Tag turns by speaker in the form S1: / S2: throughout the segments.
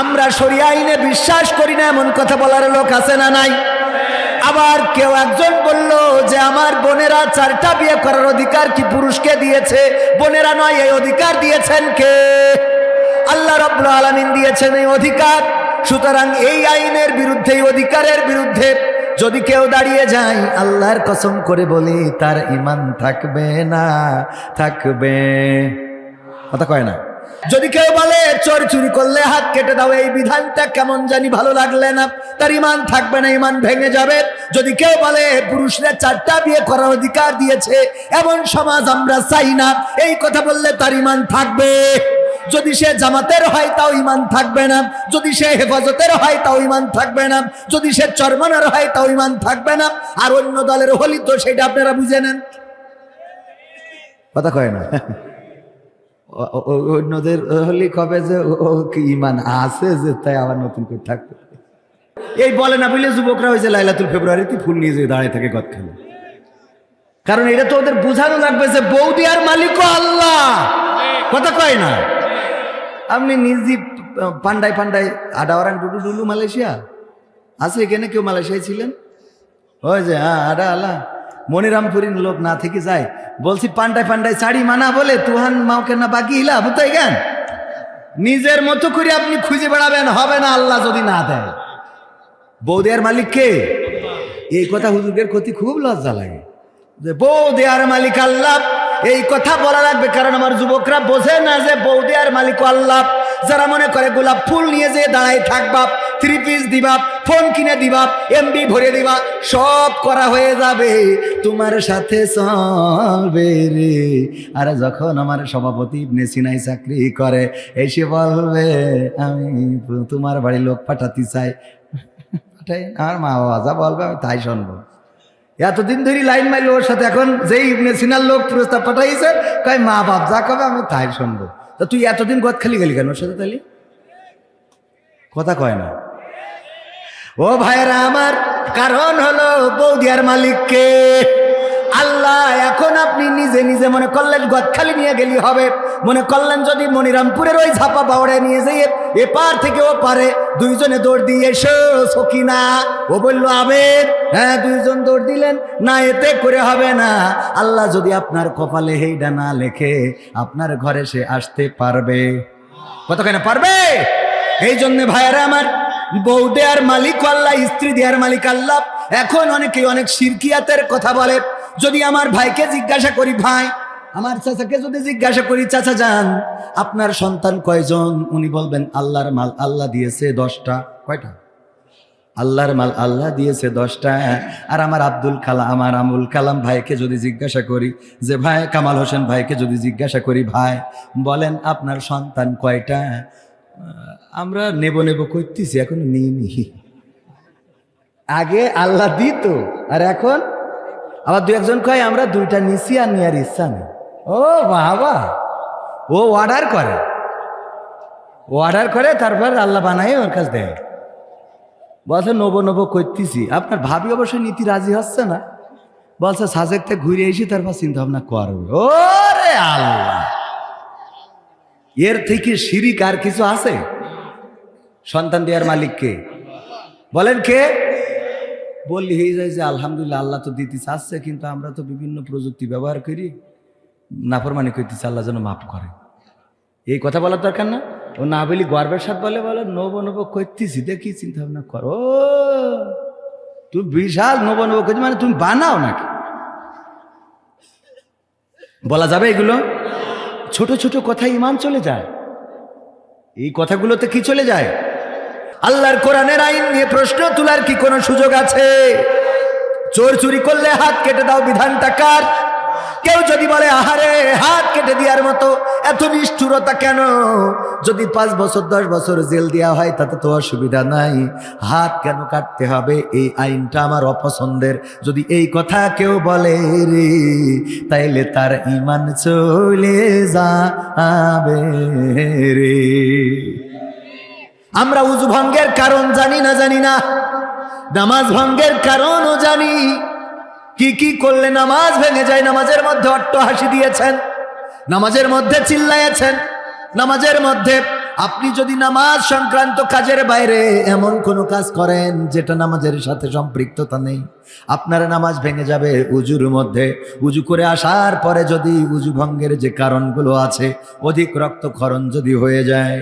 S1: আমরা সরিয়া আইনে বিশ্বাস করি না, এমন কথা বলার লোক আছে না নাই? আবার কেউ একজন বলল যে আমার বোনেরা চারটা বিয়ে করার অধিকার কি পুরুষকে দিয়েছে? বোনেরা নয়, এই অধিকার দিয়েছেন কে? আল্লাহ রব্বুল আলামিন দিয়েছেন এই অধিকার। সুতরাং এই আইনের বিরুদ্ধে, এই অধিকারের বিরুদ্ধে যদি কেউ দাঁড়িয়ে যায়, আল্লাহর কসম করে বলি, তার ইমান থাকবে না, থাকবে। কথা কয় না? যদি কেউ বলে, চোর চুরি করলে হাত কেটে দাও, এই বিধানটা কেমন জানি ভালো লাগলে না। তার ইমান থাকবে না, ইমান ভেঙে যাবে। যদি কেউ বলে, পুরুষরা চারটা বিয়ে করার অধিকার দিয়েছে, এমন সমাজ আমরা চাই না। এই কথা বললে তার ইমান থাকবে। যদি সে জামাতের হয়, তাও ইমান থাকবে না। যদি সে হেফাজতের হয়, তাও ইমান থাকবে না। যদি সে চরমানার হয়, তাও ইমান থাকবে না। আর অন্য দলের হলি তো, সেটা আপনারা বুঝে নেন। কথা কয় না? অন্যদের হলি কবে যে ও- কি ইমান আছে যে তাই আবার নতুন করে থাকবে? এই বলে না বুঝলে যুবকরা হয়েছে লাইলাতুল ফেব্রুয়ারিতে ফুল নিয়ে যে দাঁড়িয়ে থাকে গদ খেলে কারণ এটা তো ওদের বোঝানো লাগবে যে বৌদি আর মালিক আল্লাহ। কথা কয় না? আপনি নিজে পান্ডায় পান্ডায় আডাওয়ারান ডুডু ডুলু মালয়েশিয়া? আছে এখানে কেউ মালয়েশিয়ায় ছিলেন? ওই যে হ্যাঁ আডা আল্লাহ। মনিরামপুরীর লোক না থেকে যায়। বলছি, পান্ডায় পান্ডায় শাড়ি মানা বলে তুহান মাওকে না বাকি হিলা? বুঝতে জ্ঞান নিজের মতো করে আপনি খুঁজে বেড়াবেন, হবে না আল্লাহ যদি না দেয়। বৌদের মালিক কে? এই কথা হুজুরের ক্ষতি খুব লজ্জা লাগে। যে বউ দেয়ার মালিক আল্লাহ, এই কথা বলা লাগবে, কারণ আমার যুবকরা বোঝে না যে বউ দেয়ার মালিক আল্লাহ। যারা মনে করে গোলাপ ফুল নিয়ে যে দাঁড়ায় থাকবা থ্রি পিস দিবা, ফোন কিনে দিবা এমবি ভরে দিবা, সব করা হয়ে যাবে, তোমার সাথে চলবে রে। আর যখন আমার সভাপতি ইবনে সিনাই চাকরি করে, এসে বলবে, আমি তোমার বাড়ি লোক পাঠাতে চাই। পাঠাই, আমার মা বাবা যা বলবে, আমি তাই শুনব। এতদিন ধরে লাইন মাইল ওর সাথে এখন যেই ইবনে সিনার লোক প্রস্তাব পাঠাইছে, কয়, মা বাপ যা কবে, আমি তাই শুনব। তা তুই এতদিন গদ খালি গেলি কেন ওর সাথে তাহলে কথা কয় না। ও ভাইরা আমার কারণ হলো বৌদিয়ার মালিককে। আল্লাহ, এখন আপনি নিজে নিজে মনে করলেন গদখালি নিয়ে গেলি হবে। মনে করলেন যদি মনিরামপুরের ওই ঝাপা বাউড়ে নিয়ে যেয়ে এপার থেকে ও পারে দুইজনে দৌড় দিয়ে এসো সকিনা ও বলল আবেদ হ্যাঁ দুইজন দৌড় দিলেন। না, এতে করে হবে না। আল্লাহ যদি আপনার কপালে হেইডা না লেখে, আপনার ঘরে সে আসতে পারবে। কতখানে পারবে? এই জন্যে ভাইয়েরা, আমার বউ দেয়ার মালিক আল্লাহ, স্ত্রী দেয়ার মালিক আল্লাহ। এখন অনেকে অনেক সিরকিয়াতের কথা বলে। যদি আমার ভাইকে জিজ্ঞাসা করি, ভাই, আমার চাচাকে যদি জিজ্ঞাসা করি, চাচা যান, আপনার সন্তান কয়জন? উনি বলবেন, আল্লাহর মাল আল্লাহ দিয়েছে দশটা। কয়টা? আল্লাহর মাল আল্লাহ দিয়েছে দশটা। আর আমার আব্দুল কালাম, আমার আমুল কালাম ভাইকে যদি জিজ্ঞাসা করি, যে ভাই, কামাল হোসেন ভাইকে যদি জিজ্ঞাসা করি, ভাই, বলেন আপনার সন্তান কয়টা? আমরা নেব নেব করতেছি, এখন নিই নি আগে আল্লাহ দিত, আর এখন? আবার দু একজন কয়, আমরা দুইটা নিছি আর নেওয়ার ইচ্ছা নেই। ও বাবা, ও অর্ডার করে। অর্ডার করে, তারপর আল্লাহ বানায়, ওর কাছে দেয়। বলছে, নব নব করতেছি। আপনার ভাবি অবশ্য নীতি রাজি হচ্ছে না। বলছে সাজেক থেকে ঘুরে এসে তারপর চিন্তা ভাবনা করবে। ও রে আল্লাহ! এর থেকে শিরিক আর কিছু আছে? সন্তান দেওয়ার মালিককে বলেন কে? বললি হয়ে যায় যে, আলহামদুলিল্লাহ, আল্লাহ তো দিতে চাচ্ছে কিন্তু আমরা তো বিভিন্ন প্রযুক্তি ব্যবহার করি, নাফরমানি করতেছি, আল্লাহ যেন মাফ করে। এই কথা বলার দরকার না? ও না বলি গর্বের সাথে বলে বলে, নব নব করতেছি, দেখি, চিন্তা ভাবনা করো। তুমি বিশাল নব নব করছি মানে তুমি বানাও নাকি? বলা যাবে এগুলো? ছোট ছোট কথা ইমান চলে যায়। এই কথাগুলোতে কি চলে যায়? আল্লাহর কোরআনের আইন নিয়ে প্রশ্ন তোলার কি কোনো সুযোগ আছে? চোর চুরি করলে হাত কেটে দাও, বিধানটা কার? কেউ যদি বলে, আহারে, হাত কেটে দেওয়ার মতো, এত নিষ্ঠুরতা কেন? যদি পাঁচ বছর, দশ বছর জেল দেওয়া হয়, তাতে তো অসুবিধা নাই। হাত কেন কাটতে হবে? এই আইনটা আমার অপছন্দের। যদি এই কথা কেউ বলে রে, তাইলে তার ইমান চলে যাবে রে। আমরা উজু ভঙ্গের কারণ জানি না জানি না। নামাজ ভঙ্গের কারণও জানি। কি কি করলে নামাজ ভেঙে যায়? নামাজের মধ্যে অট্ট হাসি দিয়েছেন, নামাজের মধ্যে চিল্লাইয়েছেন নামাজের মধ্যে আপনি যদি নামাজ সংক্রান্ত কাজের বাইরে এমন কোনো কাজ করেন যেটা নামাজের সাথে সম্পৃক্ততা নেই, আপনার নামাজ ভেঙে যাবে উজুর মধ্যে। উজু করে আসার পরে যদি উজু ভঙ্গের যে কারণগুলো আছে, অধিক রক্তক্ষরণ যদি হয়ে যায়,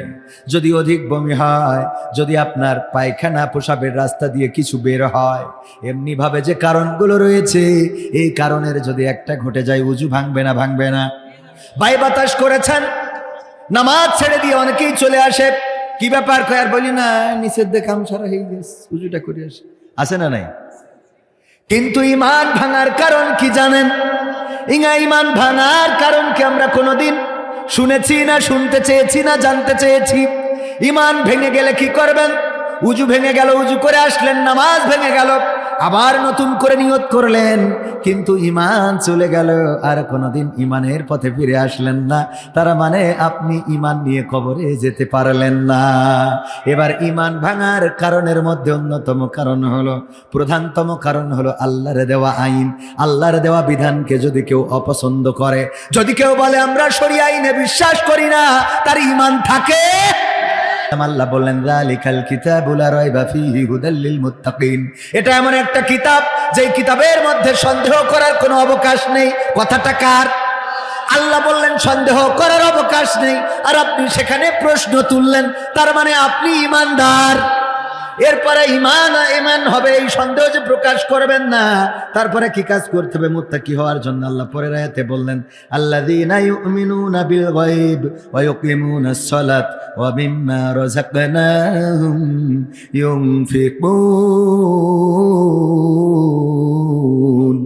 S1: যদি অধিক বমি হয়, যদি আপনার পায়খানা পোশাবের রাস্তা দিয়ে কিছু বের হয়, এমনিভাবে যে কারণগুলো রয়েছে, এই কারণের যদি একটা ঘটে যায়, উজু ভাঙবে না ভাঙবে না। বাই বাতাস করেছেন? নামাজ ছেড়ে দিয়ে অনেকেই চলে আসে। কি ব্যাপার কয়ার বলি, না, নিষেধ দেখাম সারা হয়ে গেছে, উজুটা করে আসে। আসে না নাই? কিন্তু ইমান ভাঙার কারণ কি জানেন? ইঙা ইমান ভাঙার কারণ কি আমরা কোনোদিন শুনেছি না, শুনতে চেয়েছি না, জানতে চেয়েছি? ইমান ভেঙে গেলে কি করবেন? উজু ভেঙে গেল, উজু করে আসলেন, নামাজ ভেঙে গেল। আবার নতুন করে নিয়ত করলেন, কিন্তু ইমান চলে গেল, আর কোনোদিন ইমানের পথে ফিরে আসলেন না। তারা মানে আপনি ইমান নিয়ে কবরে যেতে পারলেন না। এবার ইমান ভাঙার কারণের মধ্যে অন্যতম কারণ হলো, প্রধানতম কারণ হলো আল্লাহর দেওয়া আইন। আল্লাহর দেওয়া বিধানকে যদি কেউ অপছন্দ করে, যদি কেউ বলে, আমরা সরি আইনে বিশ্বাস করি না, তার ইমান থাকে? আল্লাহ বললেন, যালিকাল কিতাবুল রাইবা ফীহি হুদাল লিল মুত্তাকিন। এটা এমন একটা কিতাব, যেই কিতাবের মধ্যে সন্দেহ করার কোনো অবকাশ নেই। কথাটা কার? আল্লাহ বললেন, সন্দেহ করার অবকাশ নেই। আর আপনি সেখানে প্রশ্ন তুললেন, তার মানে আপনি ইমানদার। এরপরে ইমান ইমান হবে, এই সন্দেহ যে প্রকাশ করবেন না। তারপরে কি কাজ করতে হবে? মুত্তা কি হওয়ার জন্য আল্লাহ পরের আয়াতে বললেন ইউনফিকুন।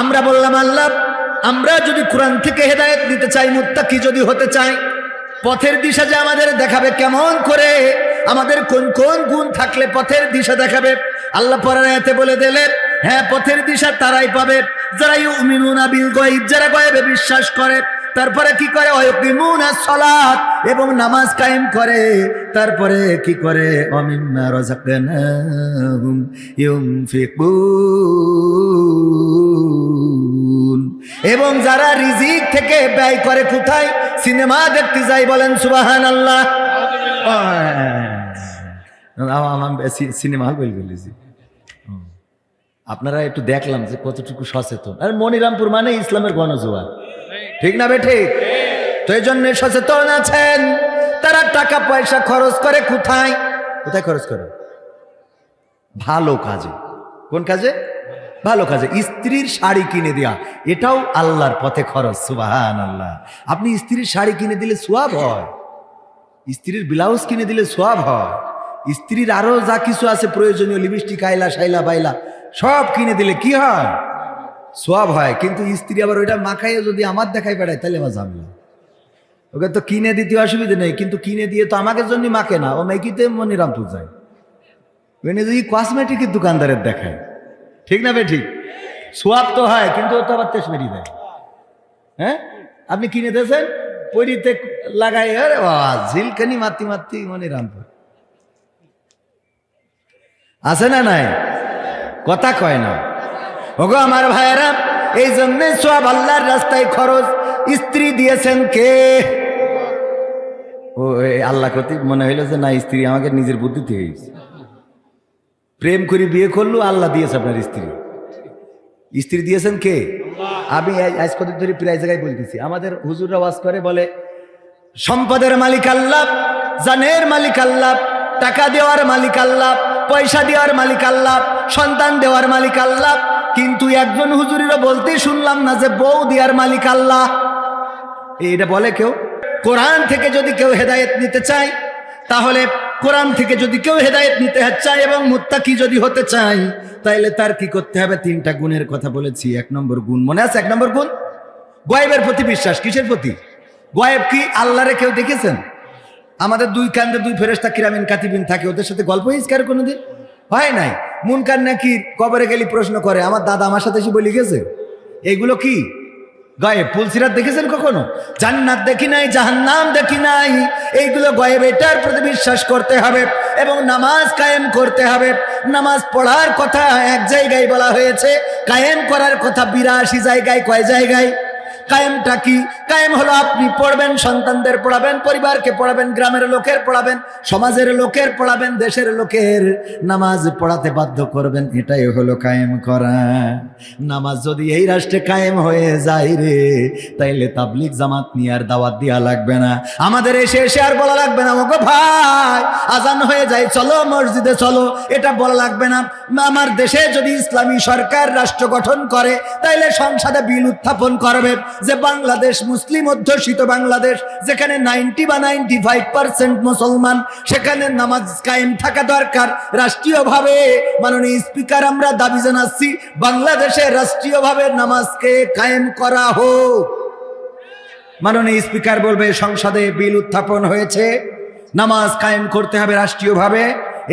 S1: আমরা বললাম, আল্লাহ, আমরা যদি কোরআন থেকে হেদায়েত নিতে চাই, মুত্তাকি যদি হতে চাই, পথের দিশা যে আমাদের দেখাবে কেমন করে? আমাদের কোন কোন গুণ থাকলে পথের দিশা দেখাবে? আল্লাহ পরায়াতে বলে দিলেন হ্যাঁ পথের দিশা তারাই পাবে। যারা ইউমিনুনা বিল গায়ব যারা গায়বে বিশ্বাস করে তারপরে কি করে? সালাত এবং নামাজ কায়েম করে। তারপরে কি করে? ইউনফিকুন। এবং যারা রিজিক থেকে ব্যয় করে কোথায়? সিনেমা দেখতে যাই বলেন সুবহানাল্লাহ। আমার সিনেমা হল বলেছি আপনারা একটু দেখলাম যে কতটুকু সচেতন। আর মনিরামপুর মানে ইসলামের গণজোয়ার। ঠিক না বে, ঠিক? তো এই জন্য সচেতন আছেন। তারা টাকা পয়সা খরচ করে কোথায়? কোথায় খরচ করে? ভালো কাজে। কোন কাজে? ভালো কাজে। স্ত্রীর শাড়ি কিনে দেয়া। এটাও আল্লাহর পথে খরচ সুবাহান আল্লাহ আপনি স্ত্রীর শাড়ি কিনে দিলে সোয়াব হয়। স্ত্রীর ব্লাউজ কিনে দিলে সোয়াব হয়। স্ত্রীর আরও যা কিছু আছে প্রয়োজনীয় লিপস্টিক আইলা শাইলা বাইলা সব কিনে দিলে কি হয়? সোয়াব হয়। কিন্তু স্ত্রী আবার ওইটা মাখাইয়ে যদি আমার দেখাই বেড়ায়, তাহলে আমার ঝামেলা। ওকে তো কিনে দিতে অসুবিধা নেই, কিন্তু কিনে দিয়ে তো আমাকে জন্য মাখে না। ও মেকিতে মনিরামপুর যায়। ওখানে যদি কসমেটিকের দোকানদারের দেখায়। ঠিক না বে ঠিক। সোয়াব তো হয়, কিন্তু ও তো আবার তেস মেরি দেয় হ্যাঁ? আপনি কিনে দিয়েছেন? পরিতে লাগাই, আরে বাবা ঝিলকানি মাতি মাতি মনিরামপুর। আছে না নাই? কথা কয় না। ওগো আমার ভাইয়েরা, এই জন্যে সব আল্লাহর রাস্তায় খরচ স্ত্রী দিয়েছেন কে? ও আল্লাহ কর্তৃক মনে হইল যে না, স্ত্রী আমাকে নিজের বুদ্ধিতে হয়েছে প্রেম করে বিয়ে করল, আল্লাহ দিয়েছে আপনার স্ত্রী। স্ত্রী দিয়েছেন কে? আমি আজ- কদিন ধরে প্রায় জায়গায় বলতেছি আমাদের হুজুররা ওয়াজ করে, বলে, সম্পদের মালিক আল্লাহ, জানের মালিক আল্লাহ, টাকা দেওয়ার মালিক আল্লাহ পয়সা দেওয়ার মালিক আল্লাহ, সন্তান দেওয়ার মালিক আল্লাহ, কিন্তু একজন হুজুরেরও বলতে শুনলাম না যে বউ দেওয়ার মালিক আল্লাহ। এটা বলে কেউ? কোরআন থেকে যদি কেউ হেদায়েত নিতে চায়, তাহলে কোরআন থেকে যদি কেউ হেদায়েত নিতে চায় এবং মুত্তাকি যদি হতে চায় তাহলে তার কি করতে হবে? তিনটা গুণের কথা বলেছি। এক নম্বর গুণ মনে আছে? এক নম্বর গুণ? গয়েবের প্রতি বিশ্বাস, কিসের প্রতি? গয়েব কি আল্লাহরে কেউ দেখেছেন? আমাদের দুই কান্দে দুই ফেরেস্তা কিরামিন কাতিবিন থাকে, ওদের সাথে গল্প হিসকার কোনোদিন? হয় নাই। মুনকার নাকি কবরে গেলি প্রশ্ন করে, আমার দাদা আমার সাথে এসে বলি গেছে? এইগুলো কি? গায়েব পুলসিরাত দেখেছেন কখনো? জান্নাত দেখি নাই, জাহান্নাম দেখি নাই। এইগুলো গায়েব এটার প্রতি বিশ্বাস করতে হবে এবং নামাজ কায়েম করতে হবে। নামাজ পড়ার কথা এক জায়গায় বলা হয়েছে, কায়েম করার কথা বিরাশি জায়গায়, কয় জায়গায়? কায়েমটা কি? কায়েম হলো, আপনি পড়বেন, সন্তানদের পড়াবেন, পরিবারকে পড়াবেন, গ্রামের লোকের পড়াবেন, সমাজের লোকের পড়াবেন, দেশের লোকের নামাজ পড়াতে বাধ্য করবেন, এটাই হলো কায়েম করা। নামাজ যদি এই রাষ্ট্রে কায়েম হয়ে যায় রে, তাইলে তাবলিক জামাত নিয়ে আর দাওয়াত দেওয়া লাগবে না। আমাদের এসে এসে আর বলা লাগবে না, ওগো ভাই, আজান হয়ে যায়, চলো, মসজিদে চলো, এটা বলা লাগবে না। আমার দেশে যদি ইসলামী সরকার রাষ্ট্র গঠন করে, তাইলে সংসদে বিল উত্থাপন করবে, যে বাংলাদেশ মুসলিম অধ্যুষিত বাংলাদেশ, যেখানে নাইনটি বা নাইনটি ফাইভ পার্সেন্ট মুসলমান, সেখানে নামাজ কায়েম থাকা দরকার। রাষ্ট্রীয়ভাবে মাননীয় স্পিকার, আমরা দাবি জানাচ্ছি, বাংলাদেশে রাষ্ট্রীয়ভাবে নামাজকে কায়েম করা হোক। মাননীয় স্পিকার বলবে, সংসদে বিল উত্থাপন হয়েছে, নামাজ কায়েম করতে হবে রাষ্ট্রীয়ভাবে।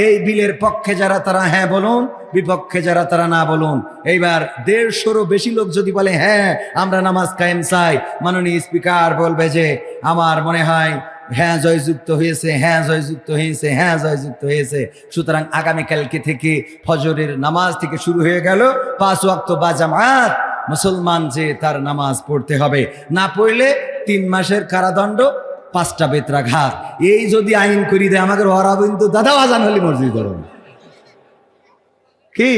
S1: এই বিলের পক্ষে যারা, তারা হ্যাঁ বলুন। বিপক্ষে যারা, তারা না বলুন। এইবার দেড়শোরও বেশি লোক যদি বলে হ্যাঁ আমরা নামাজ কায়েম চাই। মাননীয় স্পিকার বলবে যে, আমার মনে হয় হ্যাঁ জয়যুক্ত হয়েছে হ্যাঁ জয়যুক্ত হয়েছে হ্যাঁ জয়যুক্ত হয়েছে। সুতরাং আগামীকালকে থেকে ফজরের নামাজ থেকে শুরু হয়ে গেল। পাঁচ ওয়াক্ত বা জামাত, মুসলমান যে তার নামাজ পড়তে হবে। না পড়লে তিন মাসের কারাদণ্ড, পাঁচটা বেত্রাঘাত। এই যদি আইন করি দেয় আমাদের অরাবিন্দু দাদা আজান হলি মসজিদ করো কি?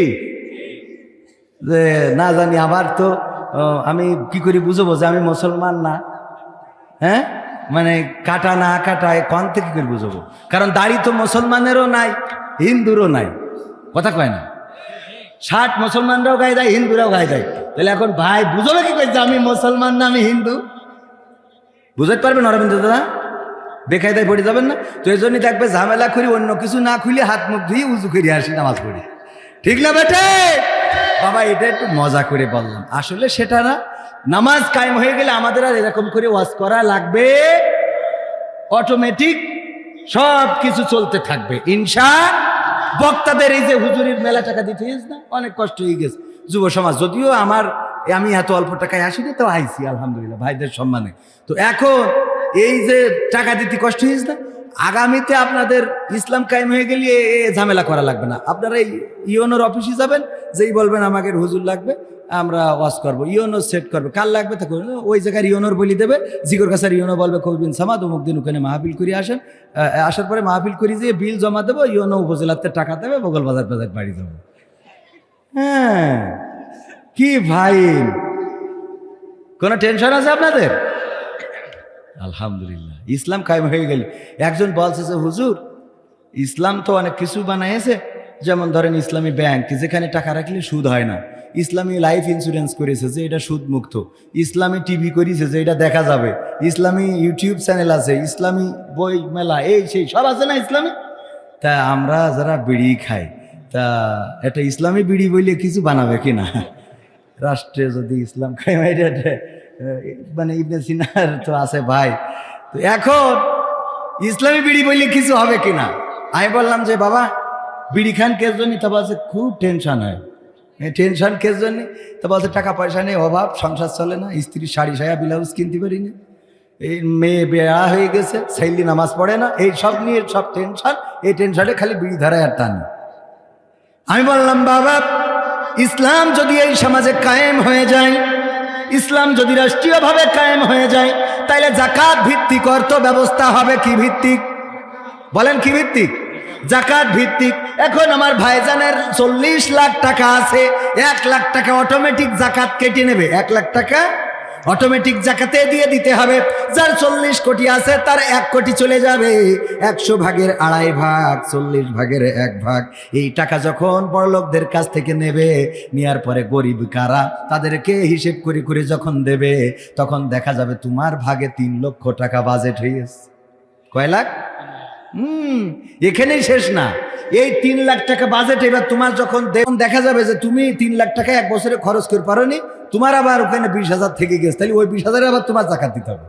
S1: যে না জানি আবার তো আমি কি করি বুঝব যে আমি মুসলমান না? হ্যাঁ? মানে কাটা না কাটায় কন থেকে কি করে বুঝব? কারণ দাড়ি তো মুসলমানেরও নাই, হিন্দুরও নাই। কথা কয় না? ষাট মুসলমানরাও গায়ে দেয়, হিন্দুরাও গায়ে দেয়। তাহলে এখন ভাই বুঝবে কি করছে আমি মুসলমান না, আমি হিন্দু? বুঝতে পারবেন অরবিন্দ দাদা? বেকায়দায় পড়ে যাবেন না? তো এই জন্যই দেখবে ঝামেলা করি, অন্য কিছু না খুলে হাত মুখ ধুয়ে উজু করে আসি, নামাজ পড়ি। ঠিক না বেটে? বাবা, এটা একটু মজা করে বললাম। আসলে সেটা না, নামাজ কায়েম হয়ে গেলে আমাদের আর এরকম করে ওয়াজ করা লাগবে? অটোমেটিক সব কিছু চলতে থাকবে। ইনশা, বক্তাদের এই যে হুজুরির মেলা টাকা দিতে না, অনেক কষ্ট হয়ে গেছে। যুব সমাজ, যদিও আমার, আমি এত অল্প টাকায় আসিনি, তো আইছি, আলহামদুলিল্লাহ, ভাইদের সম্মানে। তো এখন এই যে টাকা দিতে কষ্ট হয়েছে না আগামীতে আপনাদের ইসলাম কায়েম হয়ে গেলে ঝামেলা করা লাগবে না। আপনারা ইওনোর অফিসে যাবেন, যেই বলবেন আমাকে হুজুর লাগবে, আমরা ওয়াশ করব। ইওনো সেট করবে। কাল লাগবে তা করবেন। ওই জায়গায় ইওনোর বলি দেবে। জিগর কাছার ইওনো বলবে কবিন সামাদ, অমুক দিন ওখানে মাহফিল করে আসেন। আসার পরে মাহফিল করি যে বিল জমা দেবো, ইওনো উপজেলাতে টাকা দেবে বগল বাজার বাজার বাড়ি দেবো হ্যাঁ কি ভাই! কোনো টেনশন আছে আপনাদের? আলহামদুলিল্লাহ। ইসলাম কায়েম হয়ে গেল। একজন বলছে যে, হুজুর, ইসলাম তো অনেক কিছু বানাইছে। যেমন ধরেন ইসলামী ব্যাংক, যেখানে টাকা রাখলে সুদ হয় না। ইসলামী লাইফ ইন্স্যুরেন্স করেছে যে এটা সুদ মুক্ত ইসলামী টিভি করেছে যে এটা দেখা যাবে। ইসলামী ইউটিউব চ্যানেল আছে, ইসলামী বই মেলা, এই সেই সব আছে না ইসলামী? তা আমরা যারা বিড়ি খাই, তা এটা ইসলামী বিড়ি বইলে কিছু বানাবে কিনা? রাষ্ট্রে যদি ইসলাম খাই এটা মানে ইবনে সিনার তো আছে ভাই। তো এখন ইসলামী বিড়ি বললে কিছু হবে কিনা? আমি বললাম যে, বাবা, বিড়ি খান কেস জন্য তা বলছে খুব টেনশন হয়। টেনশন কেস জন্য তা বলছে টাকা পয়সা নেই, অভাব, সংসার চলে না স্ত্রী শাড়ি সায়া, ব্লাউজ কিনতে পারি না। এই মেয়ে বেড়া হয়ে গেছে, সাইলি নামাজ পড়ে না, এই সব নিয়ে সব টেনশন এই টেনশনে খালি বিড়ি ধরায় আর টান আমি বললাম, বাবা, ইসলাম যদি এই সমাজে কায়েম হয়ে যায় ইসলাম যদি রাষ্ট্রীয়ভাবে কায়েম হয়ে যায় তাহলে জাকাত ভিত্তিক অর্থ ব্যবস্থা হবে কি ভিত্তিক? বলেন কি ভিত্তিক? জাকাত ভিত্তিক। এখন আমার ভাইজানের চল্লিশ লাখ টাকা আছে, এক লাখ টাকা অটোমেটিক জাকাত কেটে নেবে। এক লাখ টাকা অটোমেটিক জাকাতে দিয়ে দিতে হবে। যার চল্লিশ কোটি আছে, তার এক কোটি চলে যাবে। একশো ভাগের আড়াই ভাগ, চল্লিশ ভাগের এক ভাগ। এই টাকা যখন বড়লোকদের কাছ থেকে নেবে নেওয়ার পরে গরিব কারা তাদেরকে হিসেব করে করে যখন দেবে, তখন দেখা যাবে তোমার ভাগে তিন লক্ষ টাকা বাজেট হয়েছে কয় লাখ? হুম, এখানেই শেষ না। এই তিন লাখ টাকা বাজেট এবার তোমার যখন দেখা যাবে যে তুমি তিন লাখ টাকা এক বছরে খরচ করে পারোনি তোমার আবার ওখানে বিশ হাজার থেকে গেছে, তাহলে ওই বিশ হাজারে আবার তোমার জাকাত দিতে হবে।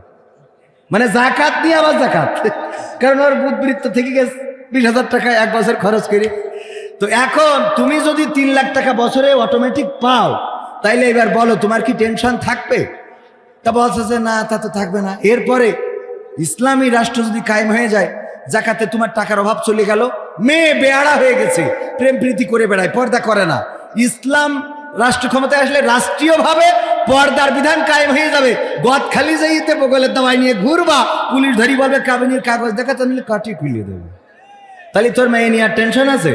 S1: মানে জাকাত নিয়ে আবার জাকাত। কারণ ওর বুধবৃত্ত থেকে গেছে, বিশ হাজার টাকা এক বছর খরচ করে। তো এখন তুমি যদি তিন লাখ টাকা বছরে অটোমেটিক পাও, তাইলে এবার বলো, তোমার কি টেনশন থাকবে? তা বলছে যে, না, তা তো থাকবে না। এরপরে ইসলামী রাষ্ট্র যদি কায়েম হয়ে যায়, জাকাতে তোমার টাকার অভাব চলে গেল, মেয়ে বেয়াড়া হয়ে গেছে, প্রেম প্রীতি করে বেড়ায়, পর্দা করে না। ইসলাম রাষ্ট্র ক্ষমতায় আসলে রাষ্ট্রীয়ভাবে পর্দার বিধান কায়েম হয়ে যাবে। গদ খালি যাইতে, বগলের দাওয়াই নিয়ে ঘুরবা। পুলিশ ধরি বলবে, কাবিনীর কাগজ দেখা, তো নিলে কাটি খুলে দেবে। তাহলে তোর মেয়ে নিয়ে আর টেনশন আছে?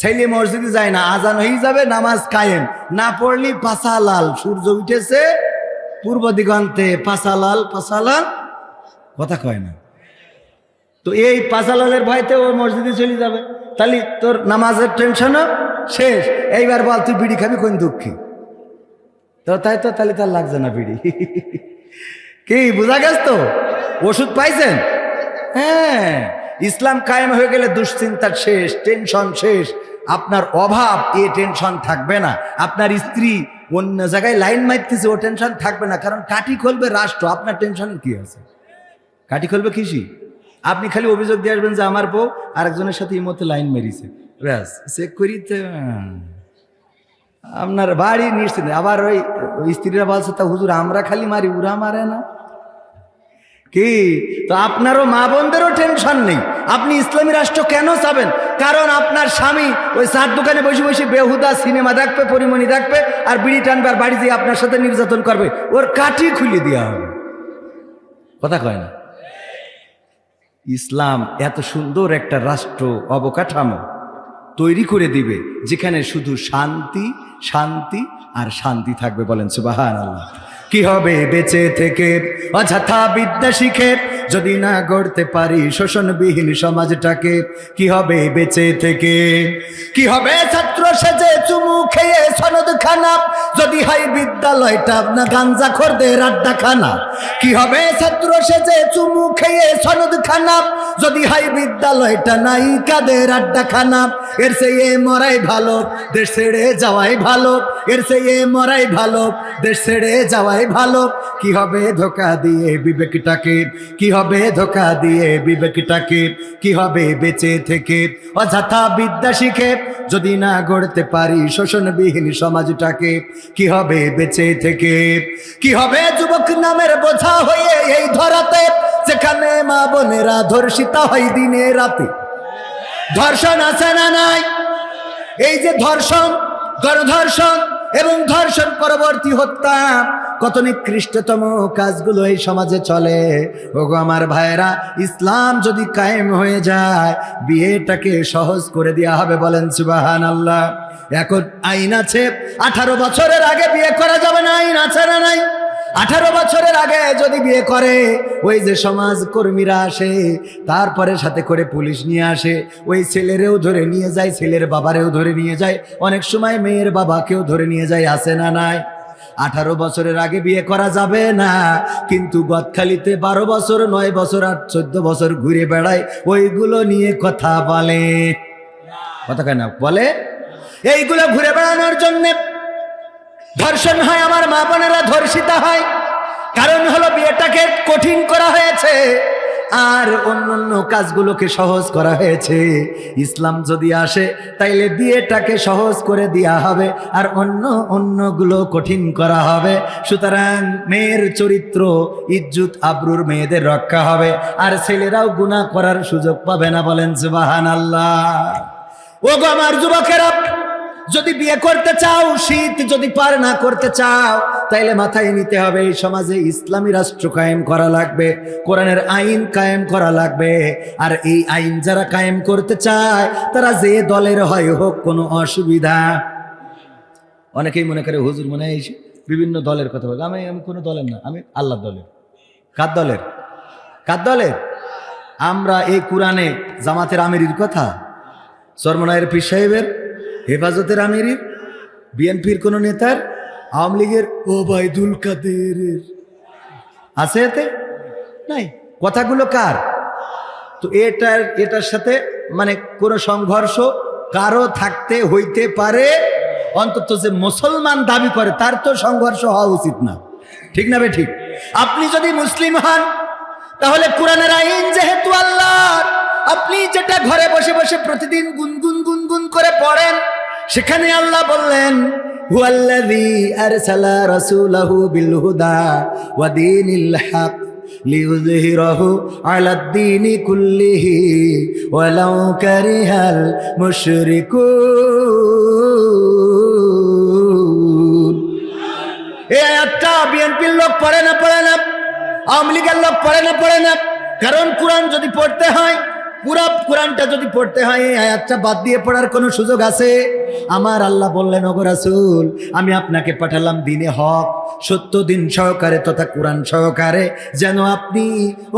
S1: ছেলে মসজিদে যায় না, আজান হয়ে যাবে, নামাজ কায়েম। না পড়লি পাশা লাল সূর্য উঠেছে, পূর্ব দিগন্তে পাশা লাল পাশা লাল কথা কয় না। তো এই পাশালালের ভয়তে ও মসজিদে চলে যাবে। তাহলে তোর নামাজের টেনশনও শেষ। এইবার বল, তুই বিড়ি খাবি, কোন দুঃখী? তো তাই তো, তাহলে তার লাগছে না বিড়ি। কি, বোঝা গেছ তো? ওষুধ পাইছেন? হ্যাঁ। ইসলাম কায়েম হয়ে গেলে দুশ্চিন্তার শেষ, টেনশন শেষ। আপনার অভাব, এ টেনশন থাকবে না। আপনার স্ত্রী অন্য জায়গায় লাইন মারতেছে, ও টেনশন থাকবে না। কারণ কাঠি খুলবে রাষ্ট্র, আপনার টেনশনের কি আছে? কাঠি খুলবে কৃষি? আপনি খালি অভিযোগ দিয়ে আসবেন যে আমার বউ আরেকজনের সাথে এই মতো লাইন মেরিছে। ব্যাস চেক করি তো আহ, আপনার বাড়ি নিশ্চিত আবার ওই স্ত্রীরা বলছে তা হুজুর আমরা খালি মারি উরা মারে না? কি? তো আপনারও মা বোনদেরও টেনশন নেই। আপনি ইসলামী রাষ্ট্র কেন চাবেন? কারণ আপনার স্বামী ওই চার দোকানে বসে বসে বেহুদা সিনেমা দেখবে পরিমণি দেখবে আর বিড়ি টানবে আর বাড়ি দিয়ে আপনার সাথে নির্যাতন করবে। ওর কাঠি খুলে দেওয়া হবে। কথা কয় না? ইসলাম এত সুন্দর একটা রাষ্ট্র অবকাঠামো। তৈরি করে দিবে, যেখানে শুধু শান্তি শান্তি আর শান্তি থাকবে বলেন সুবাহান আল্লাহ কি হবে বেঁচে থেকে? অযথা বিদ্যা শিখে যদি না গড়তে পারি শোষণবিহীন সমাজটাকে, কি হবে বেঁচে থেকে? কি হবে ছাত্র সেজে চুমু খেয়ে সনদ খানা যদি হয় বিদ্যালয়টা না গাঞ্জা খোরদের আড্ডা খানা কি হবে ছাত্র সেজে চুমু খেয়ে সনদ খানা যদি হয় বিদ্যালয়টা নাই কাদের আড্ডা খানা এর চেয়ে মরাই ভালো, দেশ ছেড়ে যাওয়াই ভালো। এর চেয়ে মরাই ভালো, দেশ ছেড়ে যাওয়াই ভালো। কি হবে ধোকা দিয়ে বিবেকটাকে? কি হবে ধোকা দিয়ে বিবেকটাকে? কি হবে বেঁচে থেকে? অযথা বিদ্যা শিখে যদি না গড়তে পারি শোষণবিহীন সমাজটাকে, কি হবে বেঁচে থেকে? কি হবে যুবক নামের বোঝা হয়ে এই ধরাতে, যেখানে মা বোনেরা ধর্ষিতা হয় দিনে রাতে? ধর্ষণ আছে না নাই? এই যে ধর্ষণ গণধর্ষণ এবং ধর্ষণ পরবর্তী হত্যা। কত নিকৃষ্টতম কাজগুলো এই সমাজে চলে। ওগো আমার ভাইয়েরা, ইসলাম যদি কায়েম হয়ে যায়, বিয়েটাকে সহজ করে দেওয়া হবে বলেন সুবাহান আল্লাহ এখন আইন আছে, আঠারো বছরের আগে বিয়ে করা যাবে না, আইন আছে না নাই? আঠারো বছরের আগে যদি বিয়ে করে, ওই যে সমাজ কর্মীরা আসে, তারপরে সাথে করে পুলিশ নিয়ে আসে, ওই ছেলেরেও ধরে নিয়ে যায়, ছেলের বাবারেও ধরে নিয়ে যায়, অনেক সময় মেয়ের বাবাকেও ধরে নিয়ে যায় আসে না নাই? আঠারো বছরের আগে বিয়ে করা যাবে না, কিন্তু গদখালিতে বারো বছর, নয় বছর আর চোদ্দ বছর ঘুরে বেড়ায়, ওইগুলো নিয়ে কথা বলে। কথা কেন বলে? এইগুলো ঘুরে বেড়ানোর জন্যে ধর্ষণ হয়, আমার মা বোনেরা ধর্ষিতা হয়। কারণ হলো বিয়েটাকে কঠিন করা হয়েছে, আর অন্যান্য কাজগুলোকে সহজ করা হয়েছে। ইসলাম যদি আসে, তাইলে বিয়েটাকে সহজ করে দেওয়া হবে, আর অন্য অন্যগুলো কঠিন করা হবে। সুতরাং মেয়ের চরিত্র, ইজ্জুত, আবরুর মেয়েদের রক্ষা হবে, আর ছেলেরাও গুণা করার সুযোগ পাবে না বলেন সুবাহান আল্লাহ ও গো আমার যুবকেরা যদি বিয়ে করতে চাও, শীত যদি পার না করতে চাও, তাইলে মাথায় নিতে হবে, এই সমাজে ইসলামী রাষ্ট্র কায়েম করা লাগবে, কোরআনের আইন কায়েম করা লাগবে। আর এই আইন যারা কায়েম করতে চায়, তারা যে দলের হয় হোক, কোনো অসুবিধা। অনেকেই মনে করে, হুজুর মনে হয় বিভিন্ন দলের কথা বলে। আমি আমি কোনো দলের না, আমি আল্লাহ দলের। কার দলের? কার দলের? আমরা এই কোরআনে জামাতের আমিরির কথা সরমনায়ের পীর সাহেবের হেফাজতের আমিরির বিএনপির কোন নেতার, আওয়ামী লীগের ওবায়দুল কাদের। আছে এতে? নাই। কথাগুলো কার? তো এটার এটার সাথে মানে কোনো সংঘর্ষ কারও থাকতে হইতে পারে, অন্তত যে মুসলমান দাবি করে, তার তো সংঘর্ষ হওয়া উচিত না। ঠিক না বে ঠিক? আপনি যদি মুসলিম হন, তাহলে কোরআনের আইন যেহেতু আল্লাহর, আপনি যেটা ঘরে বসে বসে প্রতিদিন গুনগুন গুনগুন করে পড়েন সেখানে আল্লাহ বললেন আরসালা কুল্লিহি কারিহাল বিএনপির লোক পড়ে না পড়ে না। আওয়ামী লীগের লোক পড়ে না পড়ে না। কারণ কোরআন যদি পড়তে হয় পুরা কোরআনটা যদি পড়তে হয় আয়াতটা বাদ দিয়ে পড়ার কোনো সুযোগ আছে? আমার আল্লাহ বললেন, ওগো রাসূল, আমি আপনাকে পাঠালাম দিনে হক। সত্য দিন সহকারে তথা কোরআন সহকারে, যেন আপনি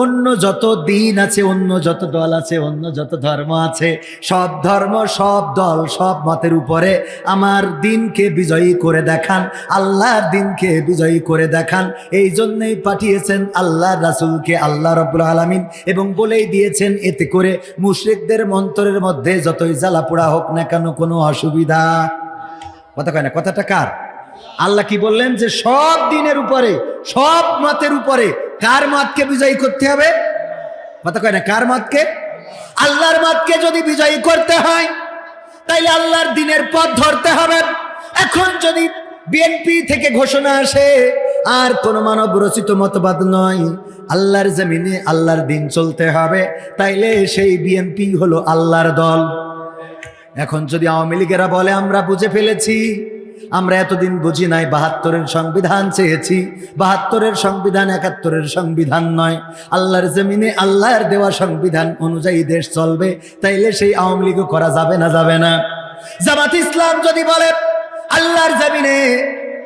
S1: অন্য যত দিন আছে, অন্য যত দল আছে, অন্য যত ধর্ম আছে, সব ধর্ম, সব দল, সব মতের উপরে আমার দিনকে বিজয়ী করে দেখান, আল্লাহর দিনকে বিজয়ী করে দেখান। এই জন্যই পাঠিয়েছেন আল্লাহ রাসূলকে, আল্লাহ রব্বুল আলামিন, এবং বলেই দিয়েছেন এতে করে মুশরিকদের মন্তরের মধ্যে যতই জ্বালা পোড়া হোক না কেন কোনো অসুবিধা। কথা কয় না, কথাটা কার? আল্লাহ কি বললেন যে সব দিনের উপরে, সব মতের উপরে কার মতকে বিজয়ী করতে হবে? কথা কয় না, কার মতকে? আল্লাহর মতকে যদি বিজয়ী করতে হয়, তাইলে আল্লাহর দিনের পথ ধরতে হবে। এখন যদি বিএনপি থেকে ঘোষণা আসে, আর কোন মানব রচিত মতবাদ নয়, আল্লাহর জমিনে আল্লাহর দিন চলতে হবে, তাইলে সেই বিএনপি হলো আল্লাহর দল। এখন যদি আওয়ামী লীগেরা বলে, আমরা বুঝে ফেলেছি আমরা এতদিন বুঝি নাই, বাহাত্তরের সংবিধান চেয়েছি। বাহাত্তরের সংবিধান একাত্তরের সংবিধান নয়। আল্লাহর জমিনে আল্লাহর দেওয়া সংবিধান অনুযায়ী দেশ চলবে, তাইলে সেই আওয়ামী লীগও করা যাবে না যাবে না। জামাত ইসলাম যদি বলে, আল্লাহর জমিনে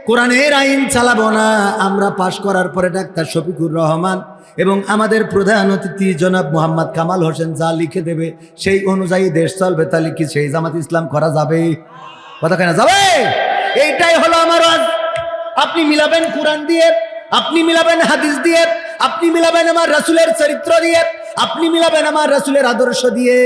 S1: কোরআনের আইন চালাবো না, আমরা পাশ করার পরে ডাক্তার শফিকুর রহমান এবং আমাদের প্রধান অতিথি জনাব মোহাম্মদ কামাল হোসেন যা লিখে দেবে, সেই অনুযায়ী দেশ চলবে, তাহলে কি সেই জামাত ইসলাম করা যাবে? কথা কেনা যাবে? এইটাই হলো আমার আজ আপনি মিলাবেন কোরআন দিয়ে, আপনি মিলাবেন হাদিস দিয়ে, আপনি মিলাবেন আমার রাসুলের চরিত্র দিয়ে, আপনি মিলাবেন আমার রাসুলের আদর্শ দিয়ে।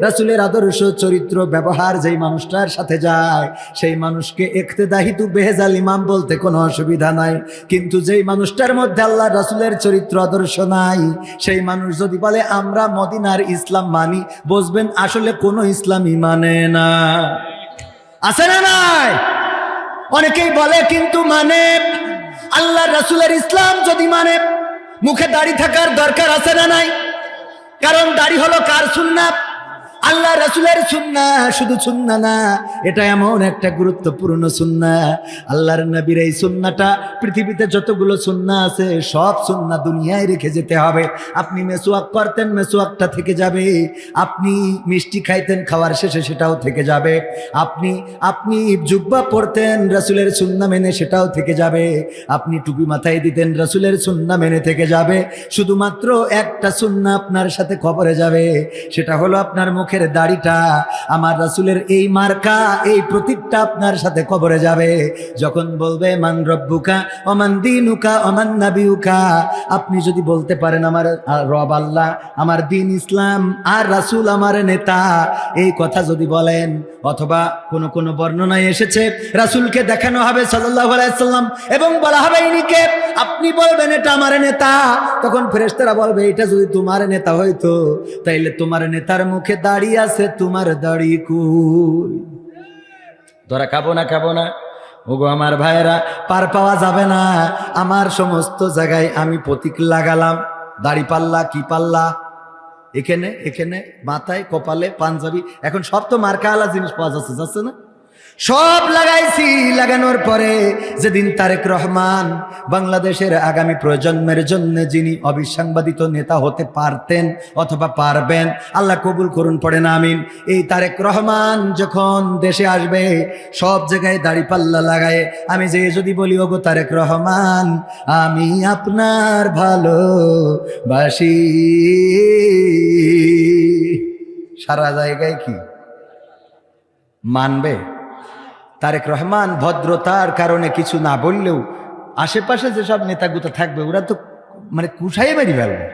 S1: রাসুলের আদর্শ চরিত্র ব্যবহার যেই মানুষটার সাথে যায়, সেই মানুষকে একতেদাহিতু বেহেজাল ইমাম বলতে কোনো অসুবিধা নাই। কিন্তু যেই মানুষটার মধ্যে আল্লাহ রাসুলের চরিত্র আদর্শ নাই, সেই মানুষ যদি বলে, আমরা মদিনার ইসলাম মানি বুঝবেন আসলে কোনো ইসলামই মানে না। আছে না নাই? অনেকেই বলে, কিন্তু মানে? আল্লাহ রাসুলের ইসলাম যদি মানে মুখে দাড়ি থাকার দরকার আছে না নাই? কারণ দাড়ি হলো কার সুন্না আল্লাহ রাসুলের সুন্না শুধু সুন্না না, এটা এমন একটা গুরুত্বপূর্ণ সুন্না আল্লাহর নবীর এই সুন্নাটা পৃথিবীতে যতগুলো সুন্না আছে, সব সুন্না দুনিয়ায় রেখে যেতে হবে। আপনি মেসোয়াক করতেন মেসোয়াকটা থেকে যাবে। আপনি মিষ্টি খাইতেন, খাওয়ার শেষে সেটাও থেকে যাবে। আপনি আপনি জুব্বা পড়তেন, রাসুলের সুন্না মেনে সেটাও থেকে যাবে। আপনি টুপি মাথায় দিতেন, রাসুলের সুন্না মেনে থেকে যাবে। শুধুমাত্র একটা সুন্না আপনার সাথে খবরে যাবে। সেটা হলো আপনার মুখের দাড়িটা আমার রাসুলের এই মার্কা, এই প্রতীকটা আপনার সাথে কবরে যাবে। যখন বলবে, মান রব্বুকা অমান দিনুকা অমান নাবিউকা আপনি যদি বলতে পারেন, আমার রব আল্লাহ, আমার দিন ইসলাম, আর রাসুল আমার নেতা এই কথা যদি বলেন, অথবা কোনো কোনো বর্ণনায় এসেছে, রাসুলকে দেখানো হবে সাল্লাহ এবং বলা হবে, ইনিকে আপনি বলবেন, এটা আমার নেতা তখন ফেরেস্তারা বলবে, এটা যদি তোমার নেতা হইতো, তাইলে তোমার নেতার মুখে দাড়ি আছে তোমার দাড়ি কুই? ধরা খাব না খাব না। ওগো আমার ভাইরা পার পাওয়া যাবে না। আমার সমস্ত জায়গায় আমি প্রতীক লাগালাম। দাড়ি পাল্লা, কি পাল্লা? এখানে এখানে, মাথায়, কপালে, পাঞ্জাবি। এখন সব তো মার্কা আলা জিনিস পাওয়া যাচ্ছে যাচ্ছে না? সব লাগাইছি, লাগানোর পরে যেদিন তারেক রহমান বাংলাদেশের আগামী প্রজন্মের জন্য যিনি অবিসাংবাদিত নেতা হতে পারতেন অথবা পারবেন, আল্লাহ কবুল করুন, পড়েন, আমিন। এই তারেক রহমান যখন দেশে আসবে, সব জায়গায় দাড়ি পাল্লা লাগায়, আমি যে যদি বলি, ওগো তারেক রহমান, আমি আপনার ভালো বাসি সারা জায়গায় কি? মানবে? তারেক রহমান ভদ্রতার কারণে কিছু না বললেও আশেপাশে যেসব নেতাগুতা থাকবে, ওরা তো মানে কুসাই বাড়ি ফেলবে।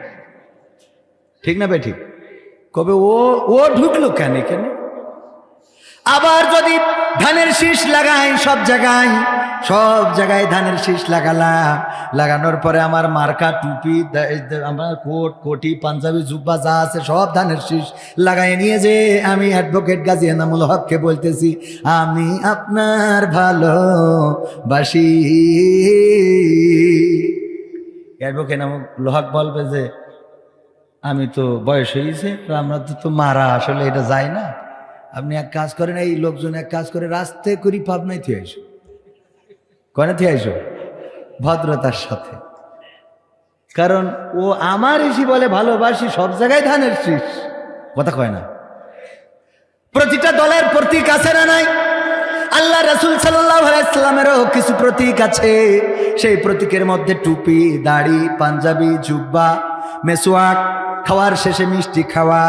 S1: ঠিক না ভাই কবে ও ও ঢুকলো কেন এখানে? আবার যদি ধানের শীষ লাগাই সব জায়গায় সব জায়গায় ধানের শীষ লাগালাম। লাগানোর পরে আমার মার্কা, টুপি আমার কোট, কোটি, পাঞ্জাবি, জুব্বা যা আছে সব ধানের শীষ লাগাই নিয়ে যে আমি অ্যাডভোকেট গাজী এনামুল হককে বলতেছি, আমি আপনার ভালো বাসি অ্যাডভোকেট এনামুল হক বলবে যে, আমি তো বয়স হয়েছে আমরা তো তো মারা, আসলে এটা যায় না। আপনি এক কাজ করেন, এই লোকজন এক কাজ করে রাস্তায় করি পাবনায় থেকে আইসো কনে থেকে আইসো ভদ্রতার সাথে। কারণ ও আমার এসি বলে, ভালোবাসি, সব জায়গায় ধানের শীষ। কথা কয় না। প্রতিটা দলের প্রতীক আছে না নাই? আল্লাহ রসুল সাল্লামেরও কিছু প্রতীক আছে। সেই প্রতীকের মধ্যে টুপি, দাড়ি, পাঞ্জাবি, জুব্বা, মেসোয়াক খাওয়ার শেষে মিষ্টি খাওয়া।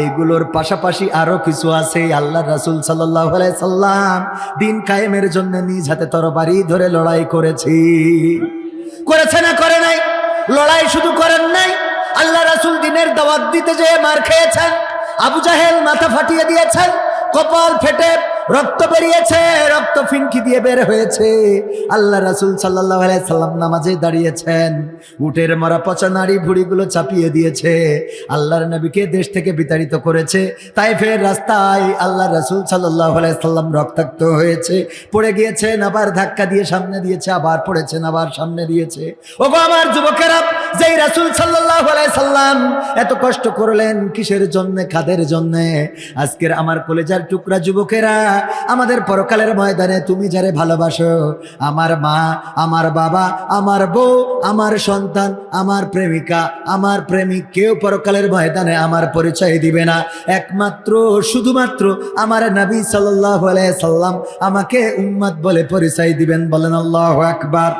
S1: এইগুলোর পাশাপাশি আরও কিছু আছে। আল্লাহ রাসুল সাল্লাম দিন কায়েমের জন্য নিজ হাতে তরবারি ধরে লড়াই করেছি। করেছে না করে নাই? লড়াই শুধু করেন নাই? আল্লাহ রাসুল দিনের দাওয়াত দিতে যেয়ে মার খেয়েছেন, আবু জাহেল মাথা ফাটিয়ে দিয়েছেন, কপাল ফেটে রক্ত বেরিয়েছে, রক্ত দিয়ে বের হয়েছে। আল্লাহ রাসুল সাল্লাহ সাল্লাম নামাজে দাঁড়িয়েছেন। উটের মরা পচা নাড়ি ভুড়িগুলো চাপিয়ে দিয়েছে। আল্লাহর নবীকে দেশ থেকে বিতাড়িত করেছে। তাই ফের রাস্তায় আল্লাহ রাসুল সাল্লাহ সাল্লাম রক্তাক্ত হয়েছে। পড়ে গিয়েছেন, আবার ধাক্কা দিয়ে সামনে দিয়েছে, আবার পড়েছেন, আবার সামনে দিয়েছে। ওগো আমার যুবকেরা যেই রাসুল সাল্লাহ সাল্লাম এত কষ্ট করলেন কিসের জন্য, কাদের জন্য? আজকের আমার কলেজার টুকরা যুবকেরা, আমাদের পরকালের ময়দানে তুমি যারে ভালোবাসো, আমার মা, আমার বাবা, আমার বউ, আমার সন্তান, আমার প্রেমিকা, আমার প্রেমিক কেউ পরকালের ময়দানে আমার পরিচয় দিবে না। একমাত্র, শুধুমাত্র আমার নবী সাল্লাহ সাল্লাম আমাকে উম্মাদ বলে পরিচয় দিবেন বলেন আল্লাহ আকবার।